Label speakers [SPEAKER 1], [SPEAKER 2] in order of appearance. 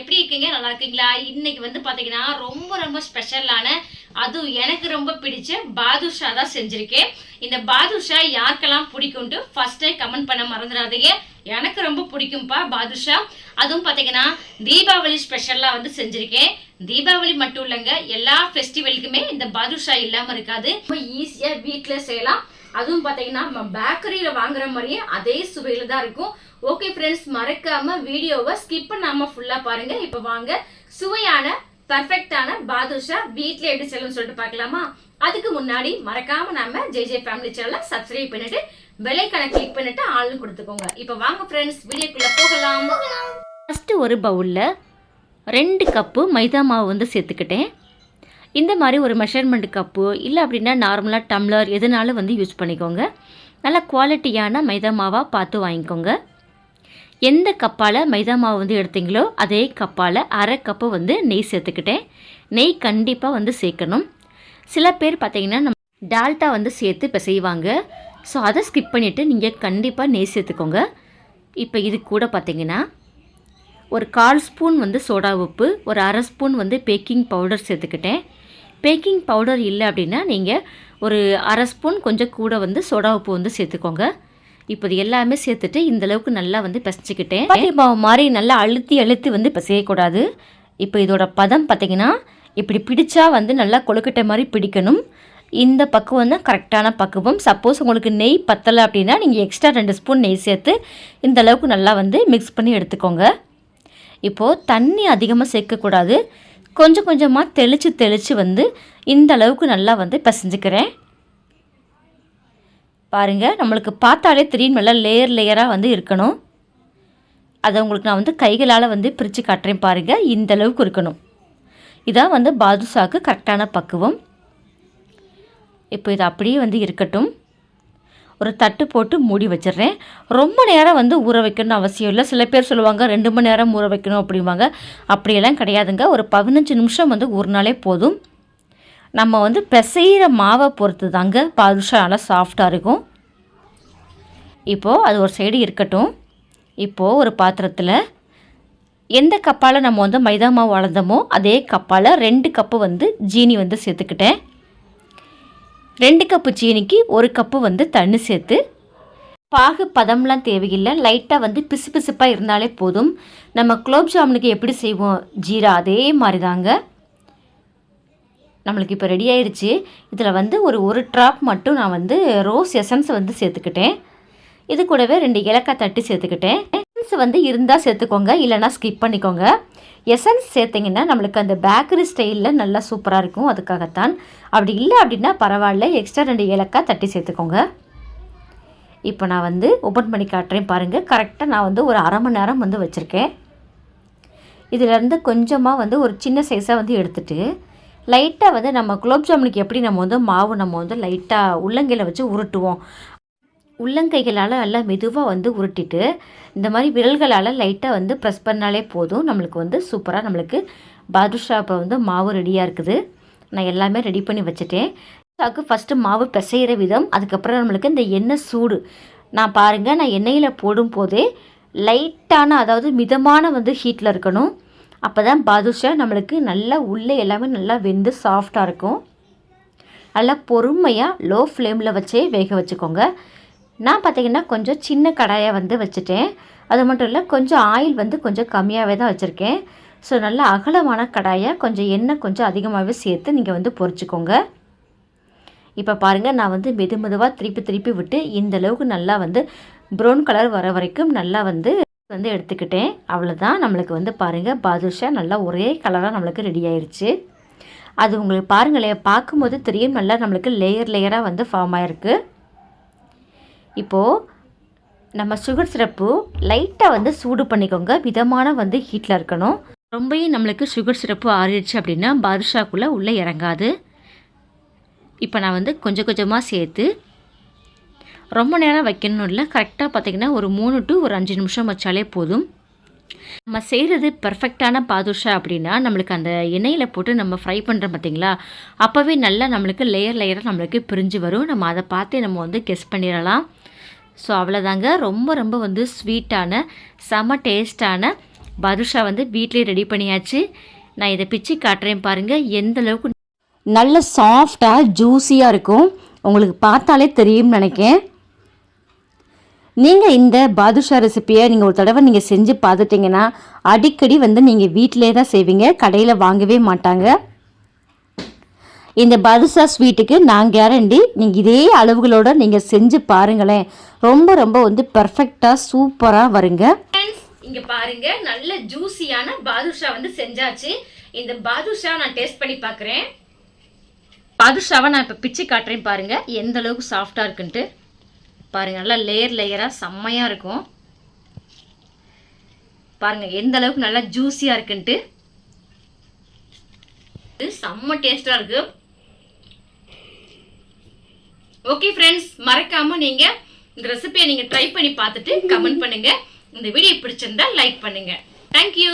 [SPEAKER 1] எப்படி இருக்கீங்க? நல்லா இருக்கீங்களா? இன்னைக்கு வந்து பார்த்தீங்கன்னா ரொம்ப ரொம்ப ஸ்பெஷலான அதுவும் எனக்கு ரொம்ப பிடிச்ச பாதுஷா தான் செஞ்சுருக்கேன். இந்த பாதுஷா யாருக்கெல்லாம் பிடிக்கும்ட்டு ஃபர்ஸ்டே கமெண்ட் பண்ண மறந்துடாதீங்க. எனக்கு ரொம்ப பிடிக்கும்ப்பா பாதுஷா. அதுவும் பார்த்தீங்கன்னா தீபாவளி ஸ்பெஷலாக வந்து செஞ்சுருக்கேன். தீபாவளி மட்டும் இல்லைங்க எல்லா ஃபெஸ்டிவலுக்குமே இந்த பாதுஷா இல்லாமல் இருக்காது. ரொம்ப ஈஸியாக வீட்டில் செய்யலாம். அதுவும் பார்த்தீங்கன்னா நம்ம பேக்கரியில் வாங்குற மாதிரியே அதே சுவையில் தான் இருக்கும். ஓகே ஃப்ரெண்ட்ஸ் மறக்காம வீடியோவை ஸ்கிப் பண்ணாமல் ஃபுல்லாக பாருங்க. இப்போ வாங்க சுவையான பர்ஃபெக்டான பாதுஷா வீட்டில் எப்படி செய்யணும்னு சொல்லிட்டு பார்க்கலாமா? அதுக்கு முன்னாடி மறக்காம நாம ஜே ஜே ஃபேமிலி சேனலை சப்ஸ்கிரைப் பண்ணிட்டு பெலைக்கனை கிளிக் பண்ணிட்டு ஆள்னு கொடுத்துக்கோங்க. இப்போ வாங்க ஃப்ரெண்ட்ஸ் வீடியோக்குள்ள போகலாம். ஃபஸ்ட்டு ஒரு பவுலில் ரெண்டு கப்பு மைதா மாவு வந்து சேர்த்துக்கிட்டேன். இந்த மாதிரி ஒரு மெஷர்மெண்ட் கப்பு இல்லை அப்படின்னா நார்மலாக டம்ளர் எதுனாலும் வந்து யூஸ் பண்ணிக்கோங்க. நல்ல குவாலிட்டியான மைதா மாவாக பார்த்து வாங்கிக்கோங்க. எந்த கப்பால் மைதா மாவு வந்து எடுத்தீங்களோ அதே கப்பால் அரை கப்பு வந்து நெய் சேர்த்துக்கிட்டேன். நெய் கண்டிப்பாக வந்து சேர்க்கணும். சில பேர் பார்த்தீங்கன்னா நம்ம டால்டா வந்து சேர்த்து இப்போ செய்வாங்க ஸோ அதை ஸ்கிப் பண்ணிவிட்டு நீங்கள் கண்டிப்பாக நெய் சேர்த்துக்கோங்க. இப்போ இது கூட பார்த்தீங்கன்னா ஒரு கால் ஸ்பூன் வந்து சோடா உப்பு ஒரு அரை ஸ்பூன் வந்து பேக்கிங் பவுடர் சேர்த்துக்கிட்டேன். பேக்கிங் பவுடர் இல்லை அப்படின்னா நீங்கள் ஒரு அரை ஸ்பூன் கொஞ்சம் கூட வந்து சோடா உப்பு வந்து சேர்த்துக்கோங்க. இப்போ இது எல்லாமே சேர்த்துட்டு இந்த அளவுக்கு நல்லா வந்து பிசைச்சிக்கிட்டேன் சப்பாத்தி மாவு மாதிரி நல்லா அழுத்தி அழுத்தி வந்து பிசையக்கூடாது இப்போ இதோட பதம் பார்த்தீங்கன்னா இப்படி பிடிச்சா வந்து நல்லா கொழுக்கட்டை மாதிரி பிடிக்கணும். இந்த பக்குவம் தான் கரெக்டான பக்குவம். சப்போஸ் உங்களுக்கு நெய் பத்தலை அப்படின்னா நீங்கள் எக்ஸ்ட்ரா ரெண்டு ஸ்பூன் நெய் சேர்த்து இந்த அளவுக்கு நல்லா வந்து மிக்ஸ் பண்ணி எடுத்துக்கோங்க. இப்போது தண்ணி அதிகமாக சேர்க்கக்கூடாது. கொஞ்சம் கொஞ்சமாக தெளித்து தெளித்து வந்து இந்த அளவுக்கு நல்லா வந்து பிசைஞ்சுக்கிறேன். பாருங்கள் நம்மளுக்கு பார்த்தாலே தெரியும் நல்லா லேயர் லேயராக வந்து இருக்கணும். அதை உங்களுக்கு நான் வந்து கைகளால் வந்து பிரித்து காட்டுறேன் பாருங்கள் இந்த அளவுக்கு இருக்கணும். இதான் வந்து பாதுஷாவுக்கு கரெக்டான பக்குவம். இப்போ இது அப்படியே வந்து இருக்கட்டும். ஒரு தட்டு போட்டு மூடி வச்சிடுறேன். ரொம்ப நேரம் வந்து ஊற வைக்கணும்னு அவசியம் இல்லை. சில பேர் சொல்லுவாங்க ரெண்டு மணி நேரம் ஊற வைக்கணும் அப்படிம்பாங்க. அப்படியெல்லாம் கிடையாதுங்க. ஒரு பதினஞ்சு நிமிஷம் வந்து ஊறினாலே போதும். நம்ம வந்து பிசைகிற மாவை பொறுத்து தாங்க பாதுஷா நல்லா சாஃப்டாக இருக்கும். இப்போது அது ஒரு சைடு இருக்கட்டும். இப்போது ஒரு பாத்திரத்தில் எந்த கப்பால் நம்ம வந்து மைதா மாவு வளர்ந்தோமோ அதே கப்பால் ரெண்டு கப்பு வந்து ஜீனி வந்து சேர்த்துக்கிட்டேன். ரெண்டு கப்பு சீனிக்கு ஒரு கப்பு வந்து தண்ணி சேர்த்து பாகு பதம்லாம் தேவையில்லை. லைட்டாக வந்து பிசு பிசுப்பாக இருந்தாலே போதும். நம்ம குலோப் ஜாமுனுக்கு எப்படி செய்வோம்? ஜீரா அதே மாதிரி தாங்க நம்மளுக்கு இப்போ ரெடி ஆயிடுச்சு இதில் வந்து ஒரு ஒரு ட்ராப் மட்டும் நான் வந்து ரோஸ் எசன்ஸ் வந்து சேர்த்துக்கிட்டேன். இது கூடவே ரெண்டு ஏலக்காய் தட்டி சேர்த்துக்கிட்டேன். எசன்ஸ் வந்து இருந்தால் சேர்த்துக்கோங்க இல்லைனா ஸ்கிப் பண்ணிக்கோங்க. எசன்ஸ் சேர்த்திங்கன்னா நம்மளுக்கு அந்த பேக்கரி ஸ்டைலில் நல்லா சூப்பராக இருக்கும் அதுக்காகத்தான். அப்படி இல்லை அப்படின்னா பரவாயில்ல எக்ஸ்ட்ரா ரெண்டு ஏலக்காய் தட்டி சேர்த்துக்கோங்க. இப்போ நான் வந்து ஓப்பன் பண்ணி காட்டுறேன் பாருங்கள் கரெக்டாக நான் வந்து ஒரு அரை மணி நேரம் வந்து வச்சுருக்கேன். இதிலேருந்து கொஞ்சமாக வந்து ஒரு சின்ன சைஸாக வந்து எடுத்துகிட்டு லைட்டாக வந்து நம்ம குலோப் ஜாமுனுக்கு எப்படி நம்ம வந்து மாவு நம்ம வந்து லைட்டாக உள்ளங்கையில் வச்சு உருட்டுவோம். உள்ளங்கைகளால் நல்லா மெதுவாக வந்து உருட்டிட்டு இந்த மாதிரி விரல்களால் லைட்டாக வந்து ப்ரெஸ் பண்ணாலே போதும். நம்மளுக்கு வந்து சூப்பராக நம்மளுக்கு பாதுஷா இப்போ வந்து மாவு ரெடியாக இருக்குது. நான் எல்லாமே ரெடி பண்ணி வச்சுட்டேன். பாதுஷாவுக்கு ஃபஸ்ட்டு மாவு பிசைகிற விதம் அதுக்கப்புறம் நம்மளுக்கு இந்த எண்ணெய் சூடு. நான் பாருங்கள் நான் எண்ணெயில் போடும்போதே லைட்டான அதாவது மிதமான வந்து ஹீட்டில் இருக்கணும். அப்போ தான் பாதுஷா நம்மளுக்கு நல்லா உள்ளே எல்லாமே நல்லா வெந்து சாஃப்டாக இருக்கும். நல்லா பொறுமையாக லோ ஃப்ளேமில் வச்சே வேக வச்சுக்கோங்க. நான் பார்த்தீங்கன்னா கொஞ்சம் சின்ன கடாயை வந்து வச்சுட்டேன். அது மட்டும் இல்லை கொஞ்சம் ஆயில் வந்து கொஞ்சம் கம்மியாகவே தான் வச்சுருக்கேன். ஸோ நல்லா அகலமான கடாயை கொஞ்சம் எண்ணெய் கொஞ்சம் அதிகமாகவே சேர்த்து நீங்கள் வந்து பொறிச்சிக்கோங்க. இப்போ பாருங்கள் நான் வந்து மெது மெதுவாக திருப்பி திருப்பி விட்டு இந்த அளவுக்கு நல்லா வந்து ப்ரௌன் கலர் வர வரைக்கும் நல்லா வந்து வந்து எடுத்துக்கிட்டேன். அவ்வளோதான் நம்மளுக்கு வந்து பாருங்கள் பாதுஷா நல்லா ஒரே கலராக நம்மளுக்கு ரெடி ஆயிடுச்சு அது உங்களுக்கு பாருங்களேன் பார்க்கும்போது தெரியும் நல்லா நம்மளுக்கு லேயர் லேயராக வந்து ஃபார்ம் ஆயிருக்கு. இப்போது நம்ம சுகர் சிரப்பு லைட்டாக வந்து சூடு பண்ணிக்கோங்க. மிதமான வந்து ஹீட்டில் இருக்கணும். ரொம்பவும் நம்மளுக்கு சுகர் சிரப்பு ஆறிடுச்சு அப்படின்னா பாதுஷாக்குள்ளே உள்ளே இறங்காது. இப்போ நான் வந்து கொஞ்சம் கொஞ்சமாக சேர்த்து ரொம்ப நேரம் வைக்கணும் இல்லை. கரெக்டாக பார்த்திங்கன்னா ஒரு மூணு டு ஒரு அஞ்சு நிமிஷம் வச்சாலே போதும். நம்ம செய்கிறது பர்ஃபெக்டான பாதுஷா அப்படின்னா நம்மளுக்கு அந்த எண்ணெயில் போட்டு நம்ம ஃப்ரை பண்ணுறோம் பார்த்தீங்களா? அப்போவே நல்லா நம்மளுக்கு லேயர் லேயராக நம்மளுக்கு பிரிஞ்சு வரும். நம்ம அதை பார்த்து நம்ம வந்து கெஸ் பண்ணிடலாம். ஸோ அவ்வளோதாங்க ரொம்ப ரொம்ப வந்து ஸ்வீட்டான செம டேஸ்ட்டான பதுஷா வந்து வீட்லேயே ரெடி பண்ணியாச்சு. நான் இதை பிச்சு காட்டுறேன் பாருங்கள் எந்த அளவுக்கு
[SPEAKER 2] நல்ல சாஃப்டாக ஜூஸியாக இருக்கும். உங்களுக்கு பார்த்தாலே தெரியும்னு நினைக்கேன் நீங்கள் இந்த பாதுஷா ரெசிப்பியை நீங்கள் ஒரு தடவை நீங்கள் செஞ்சு பார்த்துட்டிங்கன்னா அடிக்கடி வந்து நீங்கள் வீட்டிலே தான் செய்வீங்க. கடையில் வாங்கவே மாட்டாங்க. இந்த பாதுஷா ஸ்வீட்டுக்கு நான் கேரண்டி நீங்கள் இதே அளவுகளோட நீங்கள் செஞ்சு பாருங்களேன். ரொம்ப ரொம்ப வந்து பர்ஃபெக்டாக சூப்பராக வருங்க.
[SPEAKER 1] ஃப்ரெண்ட்ஸ் இங்க பாருங்க நல்ல ஜூசியான பாதுஷா வந்து செஞ்சாச்சு. இந்த பாதுஷா நான் டேஸ்ட் பண்ணி பார்க்குறேன் பாதுஷாவை நான் இப்போ பிச்சு காட்டுறேன் பாருங்க. எந்த அளவுக்கு சாஃப்டாக இருக்குன்ட்டு. பாருங்க நல்லா லேயர் லேயராக செம்மையாக இருக்கும். பாருங்க எந்த அளவுக்கு நல்லா ஜூஸியாக இருக்குன்ட்டு. செம்ம டேஸ்ட்டாக இருக்குது ஓகே ஃப்ரெண்ட்ஸ் மறக்காம நீங்க இந்த ரெசிபியை நீங்க ட்ரை பண்ணி பார்த்துட்டு கமெண்ட் பண்ணுங்க. இந்த வீடியோ பிடிச்சிருந்தா லைக் பண்ணுங்க. தேங்க்யூ